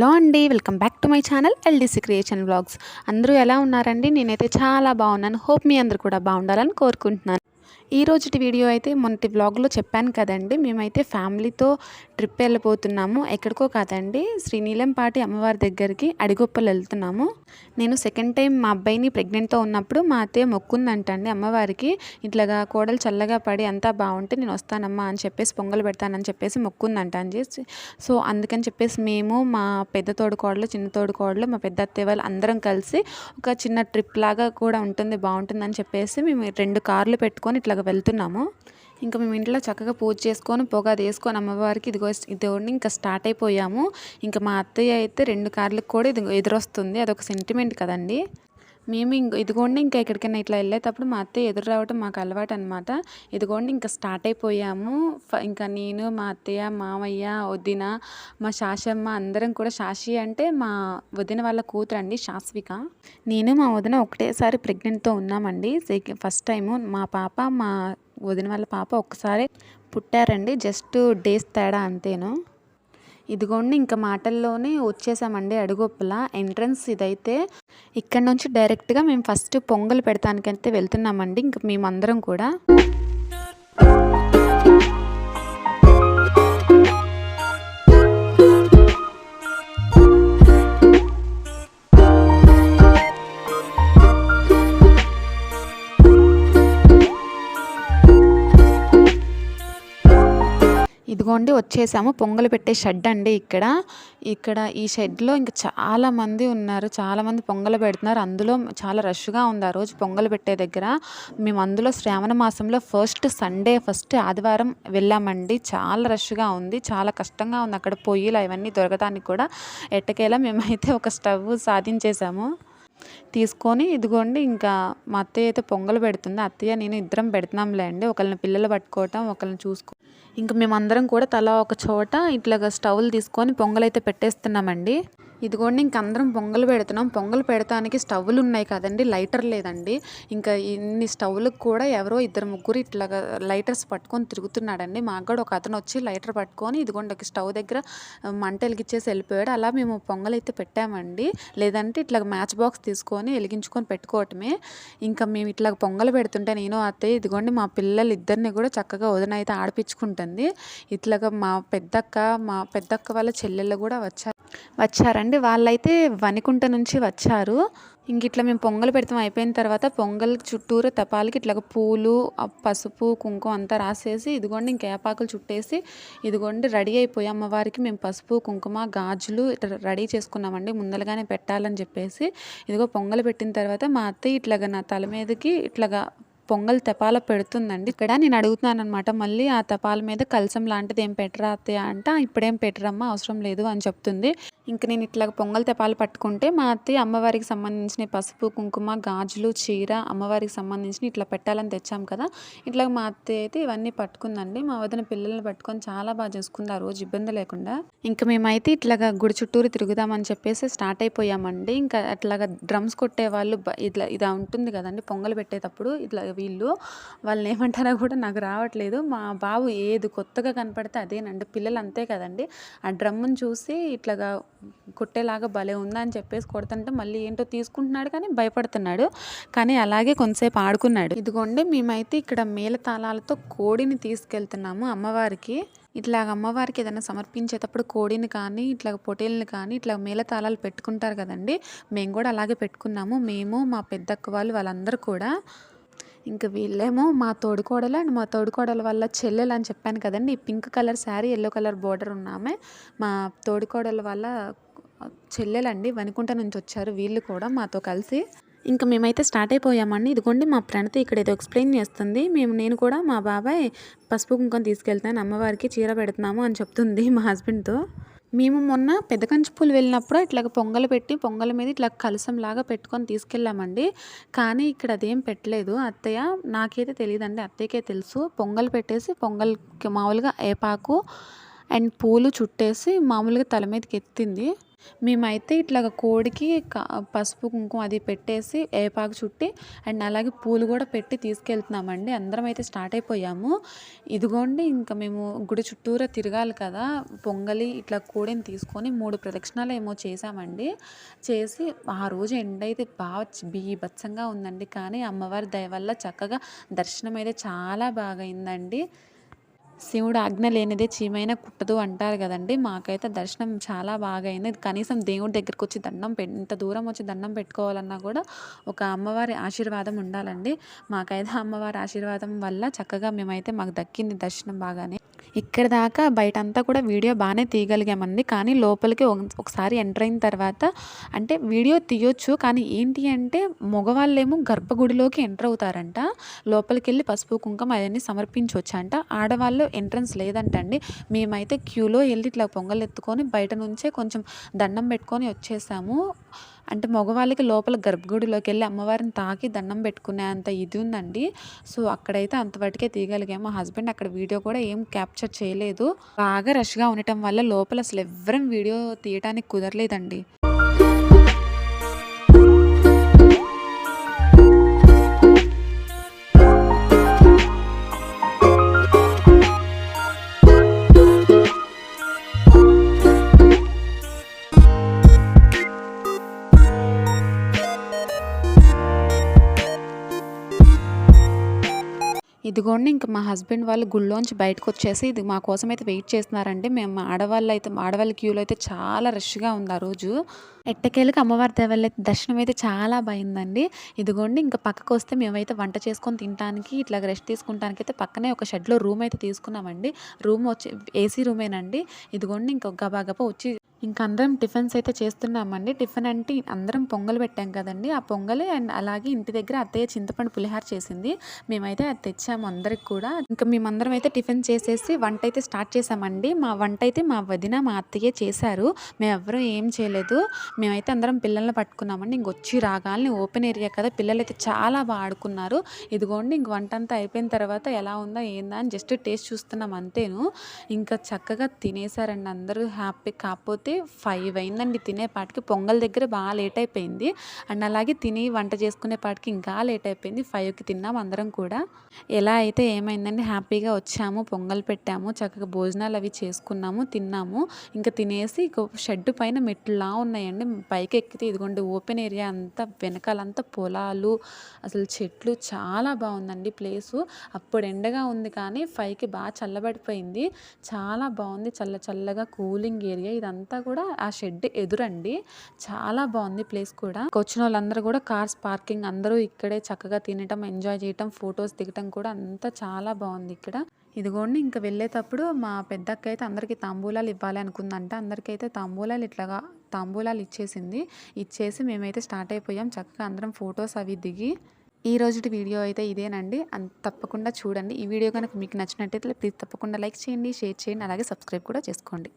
Hello అండి welcome back to my channel LDC creation blogs. అందరూ ఎలా ఉన్నారండి? నేనైతే చాలా బాగున్నాను. హోప్ మీ అందరూ కూడా బాగుండాలని కోరుకుంటున్నాను. ఈ రోజుటి వీడియో అయితే మొన్నటి వ్లాగ్లో చెప్పాను కదండి. మేమైతే ఫ్యామిలీతో ట్రిప్ వెళ్ళిపోతున్నాము ఎక్కడికో కాదండి శ్రీనీలంపాటి అమ్మవారి దగ్గరికి అడిగొప్పలు వెళ్తున్నాము. నేను సెకండ్ టైం మా అబ్బాయిని ప్రెగ్నెంట్తో ఉన్నప్పుడు మా అత్తయ్య మొక్కుందంటండి అమ్మవారికి. ఇట్లాగా కోడలు చల్లగా పడి అంతా బాగుంటే నేను వస్తానమ్మా అని చెప్పేసి పొంగల్ పెడతానని చెప్పేసి మొక్కుందంట అని చేసి సో అందుకని చెప్పేసి మేము మా పెద్ద తోడుకోడలు చిన్న తోడుకోడలు మా పెద్ద అత్తయ్య వాళ్ళు అందరం కలిసి ఒక చిన్న ట్రిప్ లాగా కూడా ఉంటుంది బాగుంటుందని చెప్పేసి మేము రెండు కార్లు పెట్టుకొని ఇలాగ వెళ్తున్నాము. ఇంకా మేము ఇంట్లో చక్కగా పూజ చేసుకొని పొగ అది వేసుకొని అమ్మవారికి ఇదిగో ఇదిగోండి ఇంకా స్టార్ట్ అయిపోయాము. ఇంకా మా అత్తయ్య అయితే రెండు కార్లకు కూడా ఇది ఎదురొస్తుంది. అదొక సెంటిమెంట్ కదండి. మేము ఇంక ఇదిగోండి ఇంకా ఎక్కడికైనా ఇట్లా వెళ్ళేటప్పుడు మా అత్తయ్య ఎదురు రావటం మాకు అలవాటు అనమాట ఇదిగోండి ఇంకా స్టార్ట్ అయిపోయాము. ఫ- ఇంకా నేను మా అత్తయ్య మామయ్య వదిన మా శాశమ్మ అందరం కూడా శాషి అంటే మా వదిన వాళ్ళ కూతురు అండి శాస్విక నేను మా వదిన ఒకటేసారి ప్రెగ్నెంట్తో ఉన్నామండి. ఫస్ట్ టైము మా పాప మా వదిన వాళ్ళ పాప ఒక్కసారి పుట్టారండి. జస్ట్ డేస్ తేడా అంతేను. ఇదిగోండి ఇంకా మాటల్లోనే వచ్చేసామండి అడుగొప్పల ఎంట్రన్స్ ఇదైతే ఇక్కడ నుంచి డైరెక్ట్గా మేము ఫస్ట్ పొంగల్ పెడతానికైతే వెళ్తున్నామండి ఇంకా మేమందరం కూడా. ఇదిగోండి వచ్చేసాము. పొంగలు పెట్టే షెడ్ అండి ఇక్కడ. ఇక్కడ ఈ షెడ్లో ఇంకా చాలామంది ఉన్నారు. చాలామంది పొంగలు పెడుతున్నారు. అందులో చాలా రష్గా ఉంది ఆ రోజు పొంగలు పెట్టే దగ్గర. మేము అందులో శ్రావణ మాసంలో ఫస్ట్ సండే ఫస్ట్ ఆదివారం వెళ్ళామండి. చాలా రష్గా ఉంది. చాలా కష్టంగా ఉంది అక్కడ పొయ్యిలు అవన్నీ దొరకడానికి కూడా. ఎట్టకేలా మేమైతే ఒక స్టవ్ సాధించేసాము. తీసుకొని ఇదిగోండి ఇంకా మా అత్తయ్య అయితే పొంగలు పెడుతుంది. అత్తయ్య నేను ఇద్దరం పెడుతున్నాంలే అండి. ఒకళ్ళని పిల్లలు పట్టుకోవటం ఒకళ్ళని చూసుకో. ఇంకా మేమందరం కూడా తలా ఒక చోట ఇట్లాగా స్టవ్లు తీసుకొని పొంగలైతే అయితే పెట్టేస్తున్నామండి. ఇదిగోండి ఇంక అందరం పొంగల్ పెడుతున్నాం. పొంగలు పెడతానికి స్టవ్లు ఉన్నాయి కదండి లైటర్ లేదండి. ఇంకా ఇన్ని స్టవ్లకు కూడా ఎవరో ఇద్దరు ముగ్గురు ఇట్లాగా లైటర్స్ పట్టుకొని తిరుగుతున్నాడండి. మాకు కూడా ఒక అతను వచ్చి లైటర్ పట్టుకొని ఇదిగోండి ఒక స్టవ్ దగ్గర మంట వెలిగించేసి వెళ్ళిపోయాడు. అలా మేము పొంగల్ అయితే పెట్టామండి. లేదంటే ఇట్లా మ్యాచ్ బాక్స్ తీసుకొని వెలిగించుకొని పెట్టుకోవటమే. ఇంకా మేము ఇట్లా పొంగలు పెడుతుంటే నేను అత్తయ్య ఇదిగోండి మా పిల్లలు ఇద్దరిని కూడా చక్కగా వదిన అయితే ఆడిపించుకుంటుంది. ఇట్లాగా మా పెద్దక్క మా పెద్దక్క వాళ్ళ చెల్లెళ్ళు కూడా వచ్చారు. వచ్చారండి. వాళ్ళైతే వనికుంట నుంచి వచ్చారు. ఇంక ఇట్లా మేము పొంగల్ పెడతాం అయిపోయిన తర్వాత పొంగల్ చుట్టూరు తపాలకి ఇట్లా పూలు పసుపు కుంకుమ అంతా రాసేసి ఇదిగోండి ఇంక ఏపాకులు చుట్టేసి ఇదిగోండి రెడీ అయిపోయి అమ్మవారికి మేము పసుపు కుంకుమ గాజులు ఇట్లా రెడీ చేసుకున్నామండి. ముందరగానే పెట్టాలని చెప్పేసి ఇదిగో పొంగల్ పెట్టిన తర్వాత మా అత్తయ్య ఇట్లాగా నా తల మీదకి ఇట్లాగా పొంగల్ తెపాల పెడుతుందండి. ఇక్కడ నేను అడుగుతున్నాను అనమాట మళ్ళీ ఆ తపాల మీద కలసం లాంటిది ఏం పెట్టరా అత్తయ్య అంట ఇప్పుడేం పెట్టరమ్మా అవసరం లేదు అని చెప్తుంది. ఇంక నేను ఇట్లా పొంగల్ తెపాలు పట్టుకుంటే మా అత్తయ్య అమ్మవారికి సంబంధించిన పసుపు కుంకుమ గాజులు చీర అమ్మవారికి సంబంధించిన ఇట్లా పెట్టాలని తెచ్చాం కదా. ఇట్లా మా అత్తయ్య అయితే ఇవన్నీ పట్టుకుందండి. మా వదిన పిల్లల్ని పట్టుకొని చాలా బాగా చూసుకుంది ఆ రోజు ఇబ్బంది లేకుండా. ఇంకా మేమైతే ఇట్లాగా గుడి చుట్టూరు తిరుగుదామని చెప్పేసి స్టార్ట్ అయిపోయామండి. ఇంకా అట్లాగా డ్రమ్స్ కొట్టే వాళ్ళు ఇట్లా ఇలా ఉంటుంది కదండి పొంగల్ పెట్టేటప్పుడు ఇట్లా వీళ్ళు. వాళ్ళని ఏమంటారో కూడా నాకు రావట్లేదు. మా బాబు ఏది కొత్తగా కనపడితే అదేనండి. పిల్లలు అంతే కదండి. ఆ డ్రమ్మును చూసి ఇట్లాగా కొట్టేలాగా భలే ఉందా అని చెప్పేసి కొడుతుంటే మళ్ళీ ఏంటో తీసుకుంటున్నాడు కానీ భయపడుతున్నాడు. కానీ అలాగే కొంతసేపు ఆడుకున్నాడు. ఇదిగోండి మేమైతే ఇక్కడ మేళతాళాలతో కోడిని తీసుకెళ్తున్నాము అమ్మవారికి. ఇట్లాగ అమ్మవారికి ఏదైనా సమర్పించేటప్పుడు కోడిని కానీ ఇట్లా పొటేల్ని కానీ ఇట్లా మేళతాళాలు పెట్టుకుంటారు కదండి. మేము కూడా అలాగే పెట్టుకున్నాము. మేము మా పెద్దక్క వాళ్ళు వాళ్ళందరూ కూడా ఇంక వీళ్ళేమో మా తోడుకోడలు అండ్ మా తోడుకోడల వల్ల చెల్లెలు అని చెప్పాను కదండి. Pink colour sari yellow colour border ఉన్నామే మా తోడుకోడల వల్ల చెల్లెలండి. వనుకుంట నుంచి వచ్చారు వీళ్ళు కూడా మాతో కలిసి. ఇంకా మేమైతే స్టార్ట్ అయిపోయామండి. ఇదిగోండి మా ప్రణతి ఇక్కడ ఏదో ఎక్స్ప్లెయిన్ చేస్తుంది. మేము నేను కూడా మా బాబాయ్ పసుపు కుంకుమ తీసుకెళ్తాను అమ్మవారికి చీర పెడుతున్నాము అని చెప్తుంది మా హస్బెండ్తో. మేము మొన్న పెద్ద కంచిపూలు వెళ్ళినప్పుడు ఇట్లా పొంగలు పెట్టి పొంగల మీద ఇట్లా కలసంలాగా పెట్టుకొని తీసుకెళ్ళామండి. కానీ ఇక్కడ అదేం పెట్టలేదు. అత్తయ్య నాకైతే తెలియదండి అత్తయ్యకే తెలుసు. పొంగల్ పెట్టేసి పొంగల్కి మామూలుగా ఏపాకు అండ్ పూలు చుట్టేసి మామూలుగా తల మీదకి ఎత్తింది. మేమైతే ఇట్లాగ కోడికి పసుపు, కుంకుమ అది పెట్టేసి ఏపాకు చుట్టి అండ్ అలాగే పూలు కూడా పెట్టి తీసుకెళ్తున్నామండి. అందరం అయితే స్టార్ట్ అయిపోయాము. ఇదిగోండి ఇంకా మేము గుడి చుట్టూరా తిరగాలి కదా! పొంగలి ఇట్లా కోడిని తీసుకొని మూడు ప్రదక్షిణాలు ఏమో చేశామండి. చేసి ఆ రోజు ఎండ అయితే బాగా బీభత్సంగా ఉందండి. కానీ అమ్మవారి దయ వల్ల చక్కగా దర్శనం అయితే చాలా బాగా అయిందండి. శివుడు ఆజ్ఞ లేనిదే చీమైన కుట్టదు అంటారు కదండి మాకైతే దర్శనం చాలా బాగా అయింది. కనీసం దేవుడి దగ్గరకొచ్చి దండం పె ఇంత దూరం వచ్చి దండం పెట్టుకోవాలన్నా కూడా ఒక అమ్మవారి ఆశీర్వాదం ఉండాలండి. మాకైతే అమ్మవారి ఆశీర్వాదం వల్ల చక్కగా మేమైతే మాకు దక్కింది దర్శనం బాగానే. ఇక్కడి దాకా బయటంతా కూడా వీడియో బాగానే తీయగలిగామండి. కానీ లోపలికి ఒకసారి ఎంటర్ అయిన తర్వాత అంటే వీడియో తీయొచ్చు. కానీ ఏంటి అంటే మగవాళ్ళేమో గర్భగుడిలోకి ఎంటర్ అవుతారంట. లోపలికి వెళ్ళి పసుపు, కుంకుమ అవన్నీ సమర్పించొచ్చంట. ఆడవాళ్ళు ఎంట్రన్స్ లేదంటండి. మేమైతే క్యూలో వెళ్ళి ఇట్లా పొంగలెత్తుకొని బయట నుంచే కొంచెం దండం పెట్టుకొని వచ్చేసాము. అంటే మగవాళ్ళకి లోపల గర్భగుడిలోకెళ్ళి అమ్మవారిని తాకి దండం పెట్టుకునే అంత ఇది ఉందండి. సో, అక్కడైతే అంతవరకే తీయగలిగాము. మా హస్బెండ్ అక్కడ వీడియో కూడా ఏం క్యాప్చర్ చేయలేదు. బాగా రష్‌గా ఉండటం వల్ల లోపల అసలు ఎవ్వరం వీడియో తీయటానికి కుదరలేదండి. ఇదిగోండి ఇంక మా హస్బెండ్ వాళ్ళు గుళ్ళోంచి బయటకొచ్చేసి ఇది మా కోసం అయితే వెయిట్ చేస్తున్నారండి. మేము ఆడవాళ్ళైతే ఆడవాళ్ళ క్యూలో అయితే చాలా రష్‌గా ఉంది ఆ రోజు. ఎట్టకేలకు అమ్మవారి దయ దర్శనం అయితే చాలా బయిందండి. ఇదిగోండి ఇంకా పక్కకు వస్తే మేమైతే వంట చేసుకొని తినడానికి ఇట్లా రెస్ట్ తీసుకుంటానికైతే పక్కనే ఒక షెడ్‌లో రూమ్ అయితే తీసుకున్నామండి. రూమ్ వచ్చి ఏసీ రూమేనండి. ఇదిగోండి ఇంకొక గబా గబా వచ్చి ఇంక అందరం టిఫిన్స్ అయితే చేస్తున్నామండి. టిఫిన్ అంటే అందరం పొంగల్ పెట్టాం కదండీ! ఆ పొంగలి అండ్ అలాగే ఇంటి దగ్గర అత్తయ్య చింతపండు పులిహార చేసింది. మేమైతే అది తెచ్చాము అందరికి కూడా. ఇంకా మేమందరం అయితే టిఫిన్ చేసేసి వంట అయితే స్టార్ట్ చేసామండి. మా వంట అయితే మా వదిన, మా అత్తయ్యే చేశారు. మేమెవ్వరం ఏం చేయలేదు. మేమైతే అందరం పిల్లల్ని పట్టుకున్నామండి. ఇంక వచ్చి రాగాలని ఓపెన్ ఏరియా కదా! పిల్లలైతే చాలా బాగా ఆడుకున్నారు. ఇదిగోండి ఇంక వంట అంతా అయిపోయిన తర్వాత ఎలా ఉందా? ఏందా? అని జస్ట్ టేస్ట్ చూస్తున్నాం అంతేను. ఇంకా చక్కగా తినేసారండి అందరూ హ్యాపీ. కాకపోతే అయితే ఫైవ్ అయిందండి తినేపాటికి. పొంగల్ దగ్గర బాగా లేట్ అయిపోయింది. అండ్ అలాగే తిని వంట చేసుకునేపాటికి ఇంకా లేట్ అయిపోయింది. ఫైవ్కి తిన్నాం అందరం కూడా. ఎలా అయితే ఏమైందండి హ్యాపీగా వచ్చాము. పొంగల్ పెట్టాము. చక్కగా భోజనాలు అవి చేసుకున్నాము. తిన్నాము. ఇంకా తినేసి ఇక షెడ్ పైన మెట్లులా ఉన్నాయండి. పైకి ఎక్కితే ఇదిగోండి ఓపెన్ ఏరియా అంతా వెనకాలంతా పొలాలు, అసలు చెట్లు చాలా బాగుందండి ప్లేసు. అప్పుడు ఎండగా ఉంది కానీ ఫైవ్కి బాగా చల్లబడిపోయింది. చాలా బాగుంది చల్ల చల్లగా కూలింగ్ ఏరియా ఇదంతా కూడా ఆ షెడ్ ఎదురండి. చాలా బాగుంది ప్లేస్ కూడా. వచ్చిన వాళ్ళందరూ కూడా కార్స్ పార్కింగ్ అందరూ ఇక్కడే చక్కగా తినటం, ఎంజాయ్ చేయటం, ఫొటోస్ దిగటం కూడా అంతా చాలా బాగుంది ఇక్కడ. ఇదిగోండి ఇంకా వెళ్ళేటప్పుడు మా పెద్దక్క అయితే అందరికీ తాంబూలాలు ఇవ్వాలి అనుకుందంట. అందరికైతే తాంబూలాలు ఇట్లాగా తాంబూలాలు ఇచ్చేసింది. ఇచ్చేసి మేమైతే స్టార్ట్ అయిపోయాం. చక్కగా అందరం ఫోటోస్ అవి దిగి ఈ రోజుటి వీడియో అయితే ఇదేనండి. అంత తప్పకుండా చూడండి. ఈ వీడియో కనుక మీకు నచ్చినట్టయితే ప్లీజ్ తప్పకుండా లైక్ చేయండి, షేర్ చేయండి, అలాగే సబ్స్క్రైబ్ కూడా చేసుకోండి.